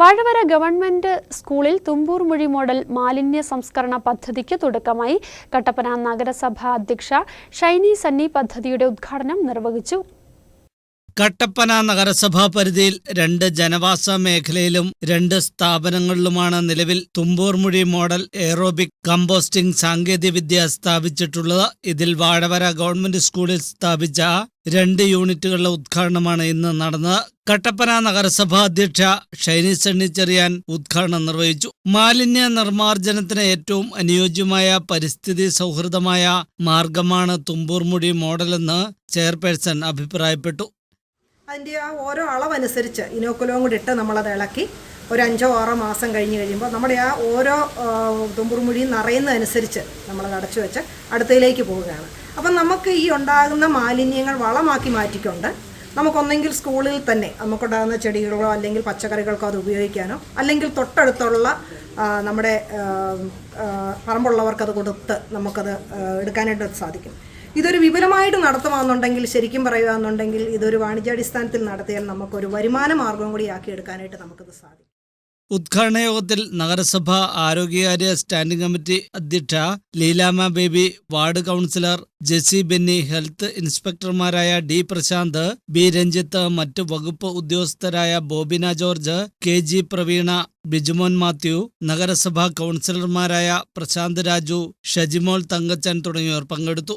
Vazhavara government സ്കൂളിൽ തുമ്പൂർ മൊഴി model മാലിന്യ സംസ്കരണ പദ്ധതിക്ക് തുടക്കമായി. കട്ടപ്പന നഗരസഭാ അധ്യക്ഷ ഷൈനി സന്നി പദ്ധതിയുടെ ഉദ്ഘാടനം നിർവഹിച്ചു. കട്ടപ്പന നഗരസഭാ പരിധിയിൽ രണ്ട് ജനവാസ മേഖലയിലും രണ്ട് സ്ഥാപനങ്ങളിലുമാണ് നിലവിൽ തുമ്പൂർമുഴി മോഡൽ എയറോബിക് കമ്പോസ്റ്റിംഗ് സാങ്കേതികവിദ്യ സ്ഥാപിച്ചിട്ടുള്ളത്. ഇതിൽ വാഴവര ഗവൺമെന്റ് സ്കൂളിൽ സ്ഥാപിച്ച രണ്ട് യൂണിറ്റുകളുടെ ഉദ്ഘാടനമാണ് ഇന്ന് നടന്നത്. കട്ടപ്പന നഗരസഭാ അധ്യക്ഷ ഷൈനി സണ്ണിച്ചെറിയാൻ ഉദ്ഘാടനം നിർവഹിച്ചു. മാലിന്യ നിർമ്മാർജനത്തിന് ഏറ്റവും അനുയോജ്യമായ പരിസ്ഥിതി സൗഹൃദമായ മാർഗമാണ് തുമ്പൂർമുടി മോഡലെന്ന് ചെയർപേഴ്സൺ അഭിപ്രായപ്പെട്ടു. അതിന്റെ ആ ഓരോ അളവനുസരിച്ച് ഇനോക്കുലവും കൂടി ഇട്ട് നമ്മളത് ഇളക്കി ഒരു അഞ്ചോ ആറോ മാസം കഴിഞ്ഞ് കഴിയുമ്പോൾ നമ്മുടെ ആ ഓരോ തുമ്പുറുമുഴിയും നിറയുന്നതനുസരിച്ച് നമ്മളത് അടച്ചു വെച്ച് അടുത്തയിലേക്ക് പോവുകയാണ്. അപ്പം നമുക്ക് ഈ ഉണ്ടാകുന്ന മാലിന്യങ്ങൾ വളമാക്കി മാറ്റിക്കൊണ്ട് നമുക്കൊന്നെങ്കിൽ സ്കൂളിൽ തന്നെ നമുക്കുണ്ടാകുന്ന ചെടികളോ അല്ലെങ്കിൽ പച്ചക്കറികൾക്കോ അത് ഉപയോഗിക്കാനോ അല്ലെങ്കിൽ തൊട്ടടുത്തുള്ള നമ്മുടെ പറമ്പുള്ളവർക്കത് കൊടുത്ത് നമുക്കത് എടുക്കാനായിട്ട് സാധിക്കും. ഇതൊരു വിപുലമായിട്ട് നടത്തുകയാണെന്നുണ്ടെങ്കിൽ ശരിക്കും പറയുകയാണെന്നുണ്ടെങ്കിൽ ഇതൊരു വാണിജ്യാടിസ്ഥാനത്തിൽ നടത്തിയാൽ നമുക്കൊരു വരുമാന മാർഗം കൂടി ആക്കിയെടുക്കാനായിട്ട് നമുക്കത് സാധിക്കും. ഉദ്ഘാടന യോഗത്തിൽ നഗരസഭ ആരോഗ്യകാര്യ സ്റ്റാൻഡിംഗ് കമ്മിറ്റി അധ്യക്ഷ Leelama Baby ward councillor Jessy Benny health ഇൻസ്പെക്ടർമാരായ D Prashant B Ranjith മറ്റ് വകുപ്പ് ഉദ്യോഗസ്ഥരായ Bobina George K G Praveena Bijumon Mathew നഗരസഭാ കൗൺസിലർമാരായ പ്രശാന്ത് രാജു ഷജിമോൾ തങ്കച്ചൻ തുടങ്ങിയവർ പങ്കെടുത്തു.